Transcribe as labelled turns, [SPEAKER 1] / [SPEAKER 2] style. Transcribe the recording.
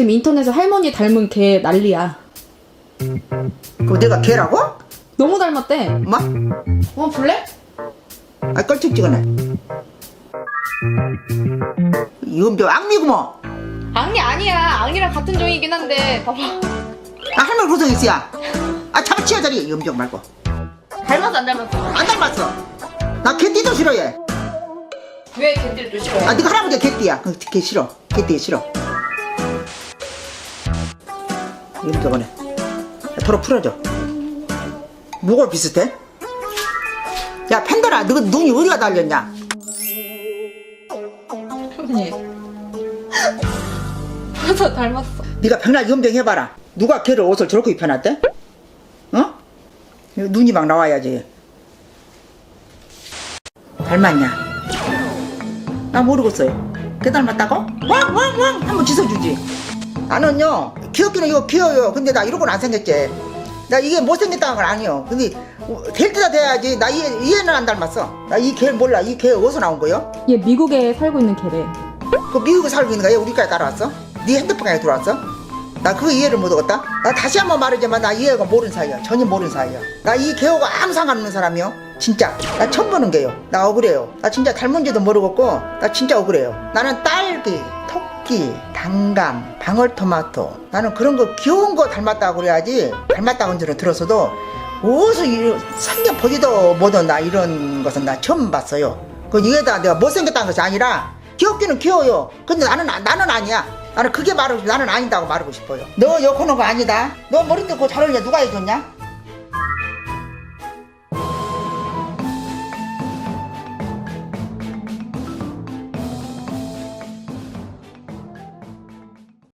[SPEAKER 1] 지금 인터넷에 할머니 닮은 개 난리야.
[SPEAKER 2] 그거 내가 걔라고?
[SPEAKER 1] 너무 닮았대.
[SPEAKER 2] 뭐?
[SPEAKER 1] 어, 볼래?
[SPEAKER 2] 아 껄쩍 찍어내 이음저 악미구먼
[SPEAKER 1] 악리 아니야. 악리랑 같은 종이긴 한데, 봐봐.
[SPEAKER 2] 아 할머니 있어야 아 잡아치워 자리 이음정 말고
[SPEAKER 1] 닮았어, 안 닮았어?
[SPEAKER 2] 안 닮았어 나 개띠도 싫어해
[SPEAKER 1] 왜 개들을 또 싫어해?
[SPEAKER 2] 아 네가 할아버지가 개띠야 그, 걔 싫어 개띠 싫어 이음정원에 도로 풀어줘 뭐가 비슷해? 야 팬더라 너 눈이 어디가 달렸냐
[SPEAKER 1] 할머니. 맞아, 닮았어.
[SPEAKER 2] 네가 백날 염병 해봐라. 누가 걔를 옷을 저렇게 입혀놨대? 어? 눈이 막 나와야지. 닮았냐? 나 모르겠어요. 걔 닮았다고? 왕 왕 왕 한번 짖어주지. 나는요 귀엽기는 이거 귀여워요. 근데 나 이러고는 안 생겼지. 나 이게 못생겼다는 건 아니요. 근데 어, 될 때다 돼야지. 나 얘, 얘는 안 닮았어. 나이걔 몰라. 이걔 어디서 나온 거요?
[SPEAKER 1] 얘 미국에 살고 있는 개래.
[SPEAKER 2] 그 미국에 살고 있는 거야? 우리까지 따라왔어? 네 핸드폰에 들어왔어? 나 그거 이해를 못하겠다. 나 다시 한번 말하지만 나 이해가 모르는 사이야. 전혀 모르는 사이야. 나 이 개호가 아무 상관없는 사람이요. 진짜. 나 처음 보는 개요. 나 억울해요. 나 진짜 닮은지도 모르겠고 나 진짜 억울해요. 나는 딸기, 토끼, 당감, 방울토마토. 나는 그런 거 귀여운 거 닮았다고 그래야지. 닮았다고 는 줄은 들었어도 어디서 이 생겨 보지도 못한 나 이런 것은 나 처음 봤어요. 그 이게 다 내가 못생겼다는 것이 아니라 귀엽기는 귀여워요. 근데 나는 아- 나는 아니야. 나는 그게 말하고 싶- 나는 아니다고 말하고 싶어요. 너 여코는 거 아니다. 너 머리 뜯고 잘 어울려 누가 해줬냐?